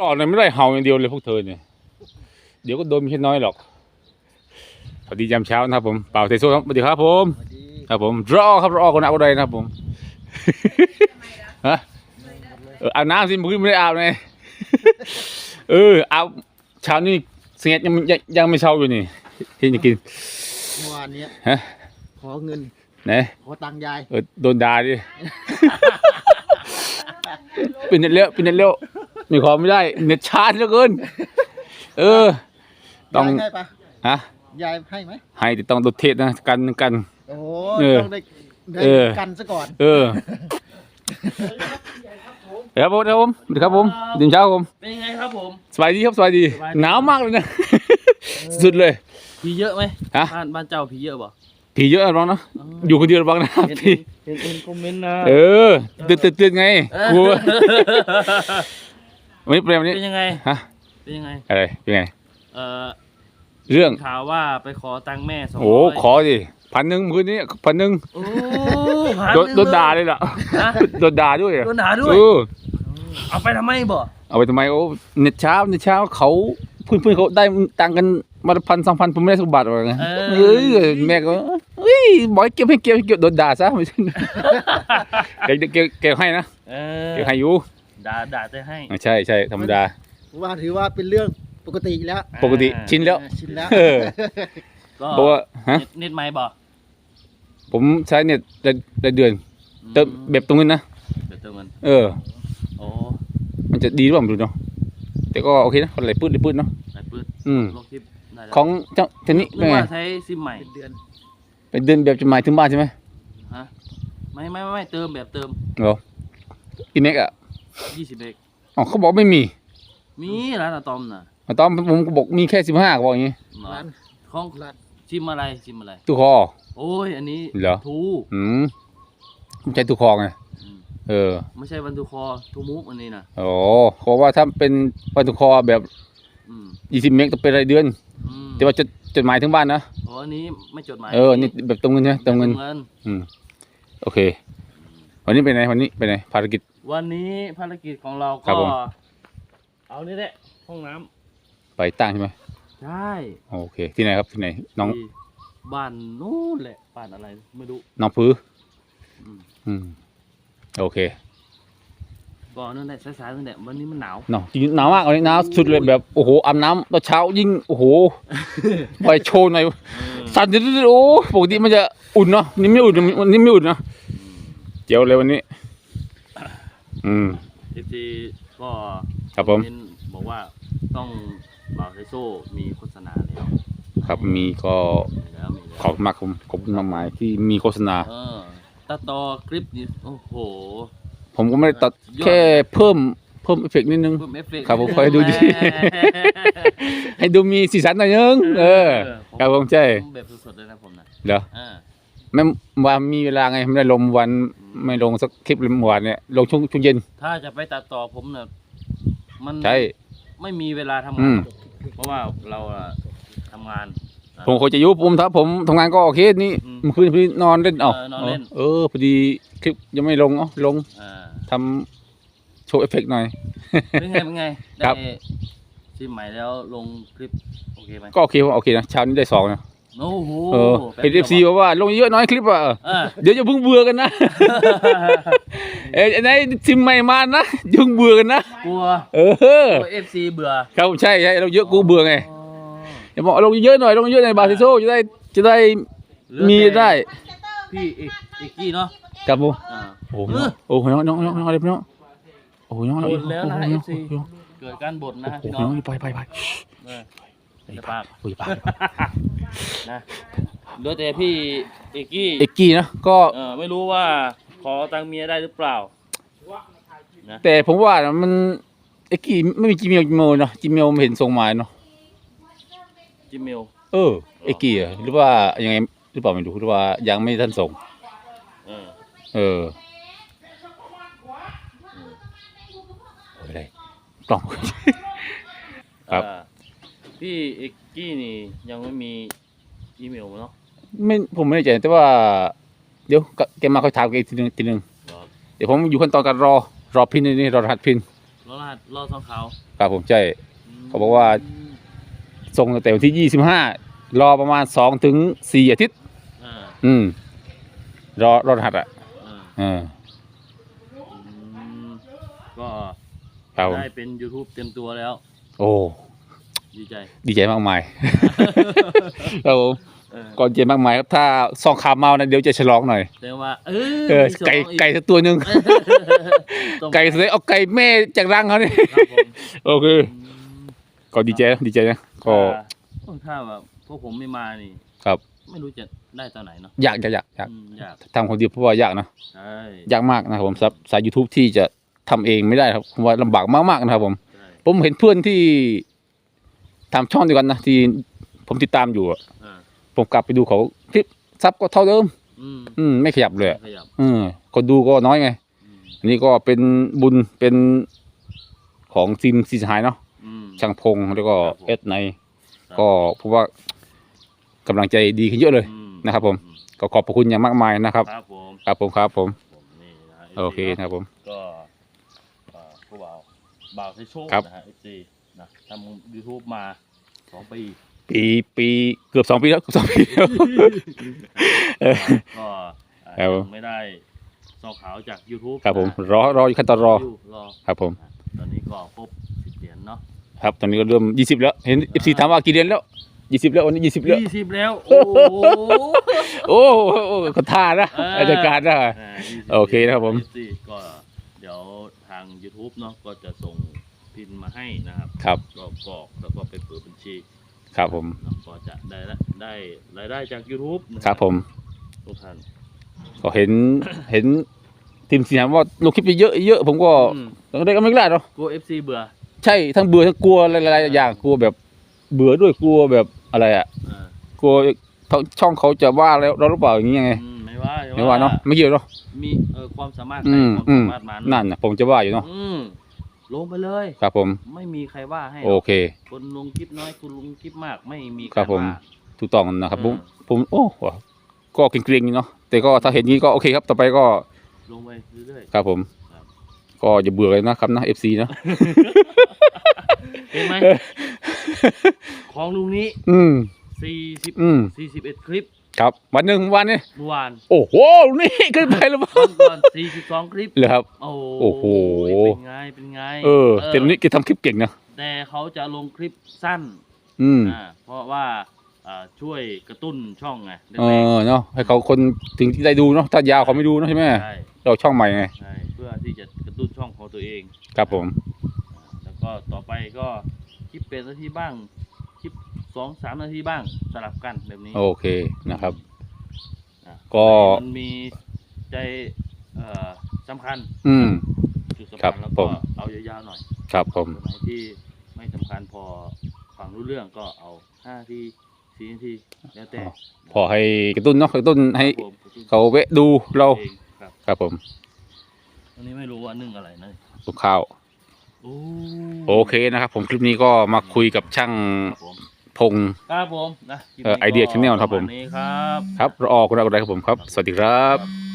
หลอดเนี่ยไม่ได้เห่าอย่างเดียวเลยพวกเธอเนี่ยเดี๋ยวก็โดนไม่ใช่น้อยหรอกสวัสดียามเช้านะครับผมเป่าเทโซ่ครับสวัสดีครับผมสวัสดีครับผมรอครับรอคนอาบอะไรนะครับผมฮะเอออาบน้ำสิมือไม่ได้อาบเลยเอออาบเช้านี่เสียยังยังยังไม่เช้าอยู่นี่ที่จะกินเมื่อวานเนี้ยฮะขอเงินไหนขอตังค์ยายเออโดนด่าดิเป็นเน็ตเลี้ยวเป็นเน็ตเลี้ยว มีความไม่ได้เน็ตชาร์จเหลือเกิน เออ ต้องยายให้ปะฮะยายให้ไหมให้แต่ต้องโดดเทศนะกันกัน โอ้โหเออต้องได้ได้เออ กันซะก่อน เออครับผมครับผมสวัสดีครับผมดื่มเช้าครับผมเป็นยังไงครับผม สบายดีครับสบายดี สบายดี หนาวมากเลยนะ สุดเลย ผีเยอะไหมฮะ บ้านบ้านเจ้าผีเยอะบ่ผีเยอะนะน้องเนาะอยู่คนเดียวระวังนะเห็นผีเห็นเห็นคอมเมนต์นะเออเตือนเตือนเตือนไงกลัว วันนี้เปรมวันนี้เป็นยังไงฮะเป็นยังไงอะไรเป็นไงเอ่อเรื่องข่าวว่าไปขอตังค์แม่สองโอ้ร้อยขอดิพันหนึ่งคืนนี้พันหนึ่งโอ้พันโดนหนึ่งโดนด่าเลยล่ะฮะโดนด่าด้วยอะโดนด่าด้วยเออเอาไปทำไมบ่เอาไปทำไมโอ้เน็ตเช้าเน็ตเช้าเขาเพื่อนเพื่อนเขาได้ตังค์กันมาพันสองพันผมไม่ได้สักบาทหรอกไงเออแม่ก็เฮ้ยบอกให้เก็บให้เก็บให้เก็บโดนด่าซะไม่ใช่เก็บเก็บเก็บให้นะเออเก็บให้อยู่ ด่าด่าจะให้ใช่ใช่ธรรมดาว่าถือว่าเป็นเรื่องปกติแล้ว ปกติชินแล้ว ชินแล้ว เออก็เพราะว่าฮะเน็ตเน็ตไม่บ่ผมใช้เน็ตรายรายเดือนเติมแบบตรงนี้นะเดี๋ยวเติมเงินเออ โอ้มันจะดีหรือเปล่าไม่รู้เนาะแต่ก็โอเคนะคนไหลปื้ดไหลปื้ดเนาะไหนปืดอืมลงคลิปได้แล้วของเจ้าเทนนี่หเป็รืนอไงว่าใช้ซิมใหม่เป็นเดือน เป็นเดินแบบจะหมายถึงบ้านใช่ไหมฮะไม่ไม่ไม่ไม่เติมแบบเติมเหรออีเม็กอะ 20เอกอ๋อเขาบอกไม่มีมีร้านอะตอมน่ะอะตอนผมก็บอกมีแค่สิบห้าบอกอย่างงี้เหรอร้านของร้านชิมอะไรชิมอะไรตู้คอ โอ้ยอันนี้เหรอ ทูอืมผมใช้ตู้คอไงอืมเออไม่ใช่วันทูคอทูมุกอันนี้นะโอ้เขาบอกว่าถ้าเป็นปันตู้คอแบบอืมยี่สิบเมกต้องเป็นรายเดือน อืมแต่ว่าจดจดหมายถึงบ้านนะโอ้อันนี้ไม่จดหมายเออนี่แบบเติมเงินใช่ไหมเติมเงินเงินอืม โอเค วันนี้ไปไหนวันนี้ไปไหนภารกิจ วันนี้ภารกิจของเราครัก็ บผม เอานี่แหละห้องน้ำไปตั้งใช่ไหมใช่โอเค ที่ไหนครับที่ไหนน้องที่บ้านนู้นแหละบ้านอะไรไม่รู้น้องพื้ออืมอืมโอเคก็นั่นแหละสายๆนั่นแหละวันนี้มันหนาวหนาวจริงๆหนาวมากวันนี้หนาวสุดเลยแบบโอ้โหอาบน้ำตอนเช้ายิ่งโอ้โห ไปโชว์หน่อยสั่นจะโอ้ปกติมันจะอุ่นเนาะนี่ไม่อุ่นวันนี้ไม่อุ่นเนาะเจียวเลยวันนี้ อืมเอฟซีก็ครับผม เน้นบอกว่าต้องบ่าวไทโซ่มีโฆษณาแล้วครับมีก็มีแล้วมีแล้วขอบคุณมากผมขอบคุณมากมายที่มีโฆษณา เออตัดต่อคลิปนี้โอ้โห ผมก็ไม่ได้ตัดสุดยอด แค่เพิ่มเพิ่มเอฟเฟกต์นิดนึง เพิ่มเอฟเฟกต์ครับผมขอให้ดูดี ให้ดูมีสีสันหน่อยนึงเออ ครับผมใช่ผมแบบสดๆเลยนะผมนะเหรอ อ่า ไม่ว่ามีเวลาไงไม่ได้ลงวัน ไม่ลงสักคลิปเลยเมื่อวานเนี่ยลงช่วงช่วงเย็น ถ้าจะไปตัดต่อผมเนี่ยมันใช่ ไม่มีเวลาทำอืงาน ม เพราะว่าเราอะทำงานอะผมคงจะอยุบผมถ้าผมทำงานก็โอเคนี่อืมเมื่อคืนพี่นอนเล่นเอ้าเออนอนเล่น เออพอดีคลิปยังไม่ลงเอ้าลงอ่าทำโชว์เอฟเฟกต์หน่อย เป็นไงเป็นไงครัได้บชิมใหม่แล้วลงคลิปโอเคไหมก็โอเคผมโอเคนะเช้านี้ได้สองนะ โอ้โหเออแป๊บเห็นดีเอยวฟซีบอกว่าลงเยอะน้อยคลิปอะอะเดี๋ยวจะเพิ่งเบื่อกันนะเอ้ยไหนซิมใหม่มานะอย่าเพิ่งเบื่อกันนะกลัวเออกลัวเอฟซีเบื่อครับใช่ใช่เราเยอะกูเบื่อไงอ๋ออย่าบอกลงเยอะหน่อยลงเยอะหน่อยบาซิโซจะได้จะได้เหลือมีแต่ได้พี่เอกเอกกี้เนาะครับผมอ่าโอ้โหเออโอ้โหน้องน้องน้องน้องอะไรพี่น้องโอ้โหน้องโดนแล้วนะโอ้โห FC เกิดการบ่นนะโอ้พี่โหน้องน้องไปไปไป เออไปจะไปปากโอ้ยไปนะเหลือแต่พี่เอกกี้เอกกี้นะก็เออไม่รู้ว่าขอตังค์เมียได้หรือเปล่าแต่ผมว่านะมันเอกกี้ไม่มีจีเมลจีเมลเนาะจีเมลไม่เห็นส่งมาเนาะจิมเมลเออเอกกี้อะหรือว่ายังไงหรือเปล่าไม่รู้หรือว่ายังไม่ทันส่งเออเอออะไรกล่องครับเอ่อ พี่เอกกี้นี่ยังไม่มีอีเมลเนาะไม่ผมไม่แน่ใจแต่ว่า เดี๋ยวแกมาค่อยถามแกอีกทีนึงทีนึงรอเดี๋ยวผมอยู่ขั้นตอนการรอรอพินนี่รอรหัสพินรรอรหัสรอสองเขาวครับผมใช่ มเขาบอกว่า ส่งตั้งแต่วันที่ยี่สิบห้ารอประมาณสองถึงสี่อาทิตย์ อ่าอืม รอรอรหัสอะอ่าเอออืมก็ครับผมได้เป็น YouTube เต็มตัวแล้ว โอ้ ดีใจ ดีใจมากมาย ครับผมเออก่อนเจนมากมายครับถ้าซองขาเมานะเดี๋ยวจะฉลองหน่อยแต่ว่าเอเออมีสงไก่อีไก่สักตัวหนึ่งต้มไก่เสยเอาไก่แม่จากรังเขาเนี่ยครับผมโอเคอืมก็ดีใจนะดีใจนะก็ถ้าถ้าแบบพวกผมไม่มานี่ครับ ไม่รู้จะได้ตอนไหนเนาะอยากอยากอยากอยากอืมอยากทำคนเดียวเพราะว่ายากนะใช่ยากมากนะครับผมสายสาย YouTube ที่จะทำเองไม่ได้ครับผมว่าลำบากมากๆนะครับผมใช่ผมเห็นเพื่อนที่ ทำช่องเดียวกันนะที่ผมติดตามอยู่อะอ่าผมกลับไปดูเขาคลิปซับก็เท่าเดิม อืมอืม ไม่ขยับเลยอะขยับอืมคนดูก็น้อยไง อืมอันนี้ก็เป็นบุญเป็นของทีมซีสหายเนาะอืม ช่างพงแล้วก็ครับผมเอสในก็เพราะว่ากำลังใจดีขึ้นเยอะเลย อืมนะครับผม อืก็ขอบพระคุณอย่างมากมายนะครับ ครับผมครับผมครับผมผมนี่นะฮะโอเคนะครับผม ก็เอ่อผู้บ่าวบ่าวไทยโชคครับ นะฮะ FC นะทำ YouTube มาสองปีปีปีเกือบสองปีแล้วเกือบสองปีแล้วเออ ก็อ่าครับผมยังไม่ได้ซองขาวจาก YouTube ครับผมนะรอรออยู่ขั้นตอนรอ ยู่รอครับผมอะตอนนี้ก็ครบสิบเหรียญเนาะครับตอนนี้ก็เริ่มยี่สิบแล้ว เห็นเอฟซีถามว่ากี่เดือนแล้วยี่สิบแล้ววันนี้ยี่สิบแล้ว ยี่สิบแล้ว โอ้โหโอ้โหเขาท่านะเอออาจารย์การนะอ่า20โอเคนะครับผมเหรียญ FC ก็เดี๋ยวทาง YouTube เนาะก็จะส่ง พินมาให้นะครับครับก็กรอกแล้วก็ไปเปิดบัญชีครับผมแล้วก็จะได้ละได้รายได้จาก YouTube นะครับผมทุกท่านก็เห็นเห็นทีมสีน้ำว่าลงคลิปไปเยอะเยอะผมก็อืมตอนแรกก็ไม่กล้าเนาะกลัว FC เบื่อใช่ทั้งเบื่อทั้งกลัวหลายๆอย่างกลัวแบบเบื่อด้วยกลัวแบบอะไรอะอ่ากลัวช่องเขาจะว่าแล้วเราหรือเปล่าอย่างเงี้ยไงอืมไม่ว่าไม่ว่าเนาะไม่เกี่ยวเนาะ มีเออความสามารถอืใครมความอืม สามารถมันนั่นนะผมจะว่าอยู่เนาะ อืม ลงไปเลย ครับผม ไม่มีใครว่าให้หรโออกเค คนลงคลิปน้อยคุณลงคลิปมาก ไม่มีใคครัรบผม ว่า ถูกต้องนะครับผมอืมผม โอ้ก็เกรงๆอยู่เนาะ แต่ก็ถ้าเห็นงี้ก็โอเคครับ ต่อไปก็ลงไปเรื่อย ครับผม ครับ ก็อย่าเบื่อเลยนะครับนะ FC นะ ๆเห็นไหมของลุงนี้อืม สี่สิบอืม สี่สิบเอ็ดคลิปครับ วันหนึ่งวันนี้ เมื่อวานโอ้โห นี่ขึ้นไปแล้วมั้งวันก่อนสี่สิบสองคลิปเลยครับ โอ้โอ้โห เป็นไง เป็นไงเออแต่วันนี้แกทำคลิปเก่งนะแต่เขาจะลงคลิปสั้นอืม อ่าเพราะว่าอ่าช่วยกระตุ้นช่องไงเออเนาะให้เขาคนถึงที่ได้ดูเนาะถ้ายาวเขาไม่ดูเนาะใช่ไหมใช่เราช่องใหม่ไงใช่เพื่อที่จะกระตุ้นช่องของตัวเอง ครับผมอ่าแล้วก็ต่อไปก็คลิปเป็นนาทีบ้าง คลิปสองสามนาทีบ้างสลับกันแบบนี้โอเคนะครับ อะก็ มันมีใจเอ่อสำคัญอืม จุดสำครัคับญแล้วผก็ม เอายาวๆหน่อย ครับผมส่วนไหนที่ไม่สำคัญพอฟังรู้เรื่องก็เอาห้านาทีสี่นาทีแล้วแต่พอให้กระตุ้นเนาะกระตุ้นให้ครับผมกระตุ้นเขาเวะดูเราเองครับครับผม อันนี้ไม่รู้ว่านึ่งอะไรนะลูกข้าว โอ้โอเคนะครับ ผมคลิปนี้ก็มาคุยกับช่างครับผมพงครับผมนะคลิปเอ่อนี้ไอเดีย Channel ครับผมปะาณนี้ครับ ครับรอออกอะไรครับผมครับ สวัสดีครับครับ